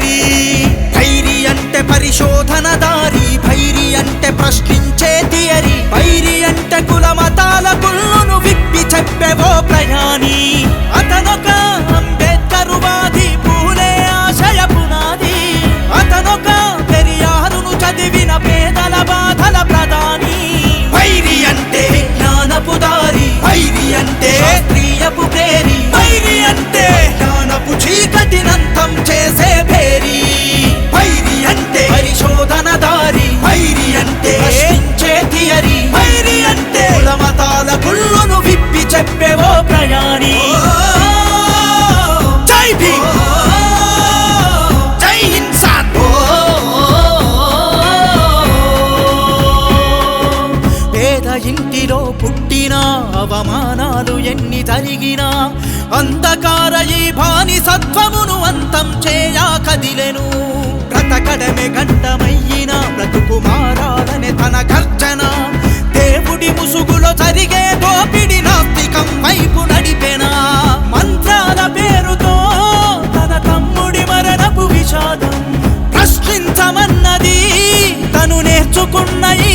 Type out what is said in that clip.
భైరి. భైరి అంటే పరిశోధన దారి భైరి అంటే ప్రశ్నించే థియరీ. భైరి అంటే కుల మతాల కుళ్ళును విప్పి చెప్పేవో ప్రయాణి. అతనొక అంబేద్కరువాది పూలే ఆశయ పునాది. అతనొక పెరియారును చదివిన పేదల బాధల ప్రధాని. భైరి అంటే జ్ఞానపు దారి భైరి అంటే థియరీ వైరి అంటే? కుల మతాల కుళ్ళును విప్పి చెప్పేవో ప్రయాణి. జై భీమ్. జై పేద ఇంటిలో పుట్టినా అవమానాలు ఎన్ని జరిగినా అంధకార ఈ బాని సత్వమును అంతం చేయా కదిలెను. బ్రతకడమే గంటమయ్యిన బ్రతుకు మారాలనే తన గర్జన. సరిగే దోపిడి నాస్తికం వైపు నడిపెనా? మంత్రాల పేరుతో తన తమ్ముడి మరణపు విషాదం ప్రశ్నించమన్నది తను నేర్చుకున్న ఈ